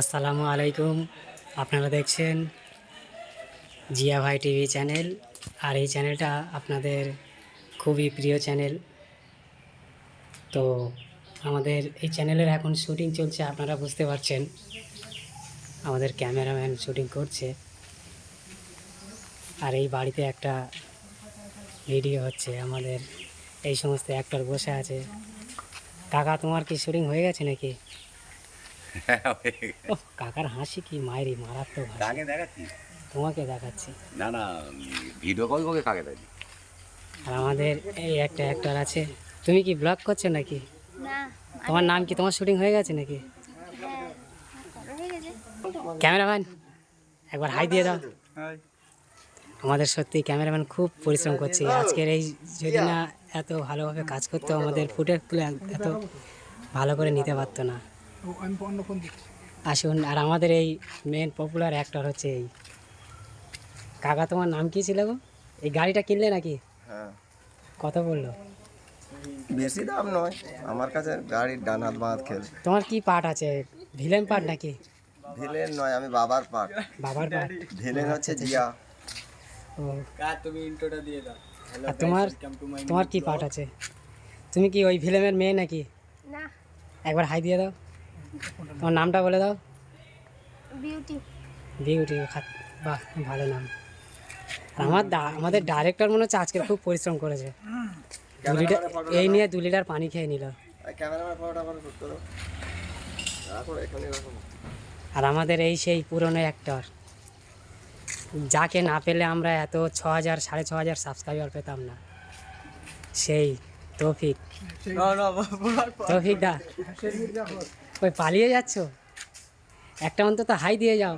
আসসালামু আলাইকুম। আপনারা দেখছেন জিয়া ভাই টিভি চ্যানেল। আর এই চ্যানেলটা আপনাদের খুবই প্রিয় চ্যানেল। তো আমাদের এই চ্যানেলের এখন শুটিং চলছে, আপনারা বুঝতে পারছেন। আমাদের ক্যামেরাম্যান শুটিং করছে। আর এই বাড়িতে একটা ভিডিও হচ্ছে আমাদের। এই সমস্ত অ্যাক্টর বসে আছে। কাকা, তোমার কি শুটিং হয়ে গেছে নাকি? কাকার হাসি কি মায়েরই মারাত্মক কাকে দেখাচ্ছি? তোমাকে দেখাচ্ছি। না না ভিডিও কল করে কাকে দেয় আর আমাদের এই একটা অ্যাক্টর আছে। তুমি কি ব্লগ করছ নাকি? না তোমার নাম কি? তোমার শুটিং হয়ে গেছে নাকি? হ্যাঁ হয়ে গেছে ক্যামেরাম্যান একবার হাই দিয়ে দাও। আমাদের সত্যি ক্যামেরাম্যান খুব পরিশ্রম করছে। আজকের এই যদি না এত ভালোভাবে কাজ করতো আমাদের ফুটেজগুলো এত ভালো করে নিতে পারতো না। আসুন আর আমাদের এই মেন পপুলার অ্যাক্টর হচ্ছে এই। কাকা তোমার নাম কি ছিল গো? এই গাড়িটা কিনলে নাকি? হ্যাঁ। কত বলল? বেশি দাম নয় আমার কাছে গাড়ির ডান হাত বাঁ খেল। তোমার কি পার্ট আছে? ভিলেন পার্ট নাকি? ভিলেন নয় আমি বাবার পার্ট বাবার পার্ট ভিলেন হচ্ছে জিয়া। ও। কার তুমি ইন্ট্রোটা দিয়ে দাও। আর তোমার তোমার কি পার্ট আছে? তুমি কি ওই ফিল্মের মেয়ে নাকি? না। একবার হাই দিয়ে দাও। তোমার নামটা বলে দাও। বিউটি। বিউটি বাহ ভালো নাম। আর আমার দা- আমাদের ডাইরেক্টর মনে হচ্ছে আজকে খুব পরিশ্রম করেছে। দু লিটার এই নিয়ে দু লিটার পানি খেয়ে নিল। আর আমাদের এই সেই পুরনো অ্যাক্টর যাকে না পেলে আমরা এত ছ হাজার সাড়ে ছ হাজার সাবস্ক্রাইবার পেতাম না। সেই তৌফিক। তৌফিক দা। ওই পালিয়ে যাচ্ছ একটা অন্তত হাই দিয়ে যাও